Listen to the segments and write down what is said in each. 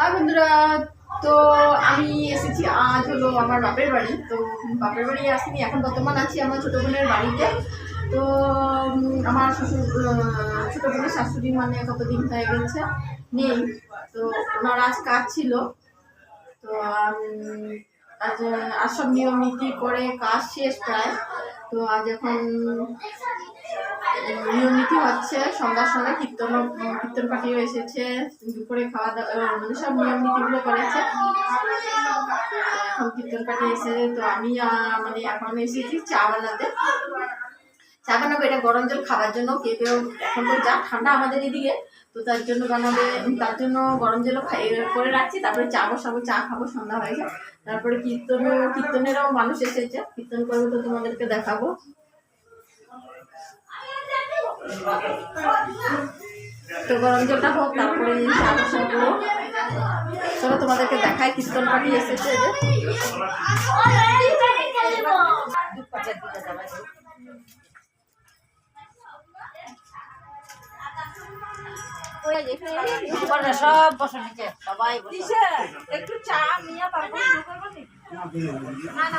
হ্যাঁ বন্ধুরা, তো আমি এসেছি, আজ হলো আমার বাপের বাড়ি। তো বাপের বাড়ি আসিনি, এখন বর্তমান আছি আমার ছোটো বোনের বাড়িতে। তো আমার শ্বশুর ছোটো বোনের শাশুড়ি মানে কতদিন হয়ে গেছে? নেই। তো ওনার আজ কাজ ছিল। তো আজ আজ সব নিয়ম নীতি করে কাজ শেষ প্রায়। তো আজ এখন নিয়ম নীতি হচ্ছে সন্ধ্যার সময় কীর্তন কীর্তন পাঠিয়ে এসেছে, দুপুরে খাওয়া দাওয়া মানে সব নিয়ম নীতিগুলো করেছে। এখন কীর্তন পাঠিয়ে এসেছে, তো আমি মানে এখন এসেছি চা বানাতে। চা বানাবো, এটা গরম জল খাবার জন্য, কেউ কেউ এখন তো যা ঠান্ডা আমাদের এদিকে, তো তার জন্য বানাবে, তার জন্য গরম জলও খাই করে রাখছি, তারপরে চা বসাবো, চা খাব, সন্ধ্যা হয়ে যায় তারপরে কীর্তন কীর্তনেরও মানুষ এসেছে, কীর্তন করব তো তোমাদেরকে দেখাবো। তো গরম জলটা হোক তারপরে চা বসাবো চলো তোমাদেরকে দেখায় কীর্তন পার্টি এসেছে সব বসে নিচে সবাই বসে। একটু চা নিয়ে তারপরে শুরু করব নি? না না।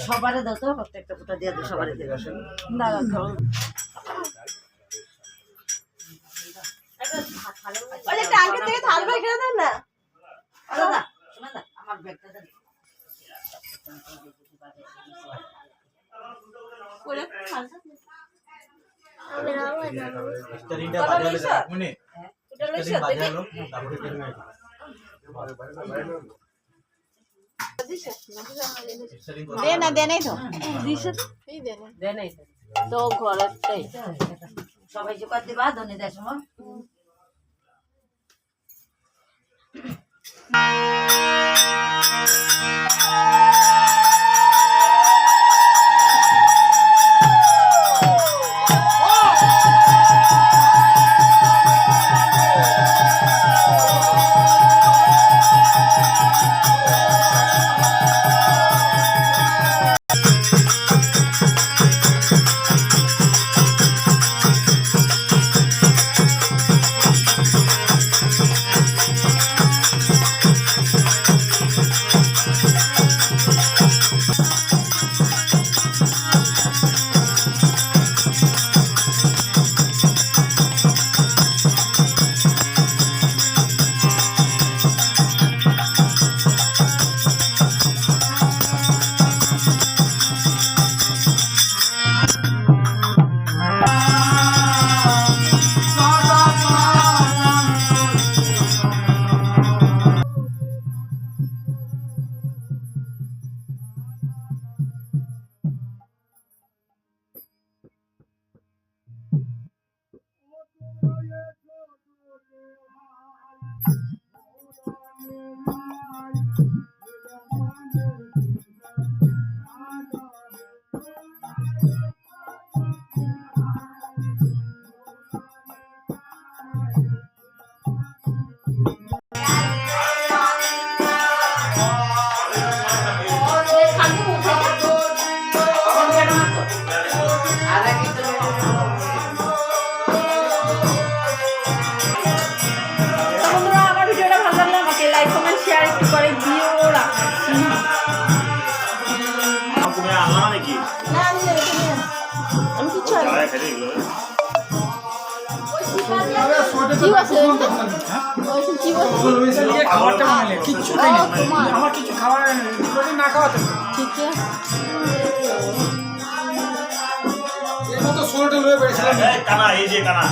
সবারে দাও তো প্রত্যেকটা ফুটা দিয়ে দাও সবারে দিয়ে দাও। না না খাও আগে থেকে থাল ভাই খেয়ে দেন না? দাদা শোনা আমার ব্যাগটা দেন। স্টারিংটা বাজালে বাজালো তারপরে দে না দে নাই তো। তো। ঘরেরটাই সবাই জোগাড় দিবা ধনে দেয় সময়? আমার কিছু খাবার না খাওয়াতে। ঠিক আছে। ষোলোটা লয়ে বেড়েছিলাম এই কানা এই যে কানা।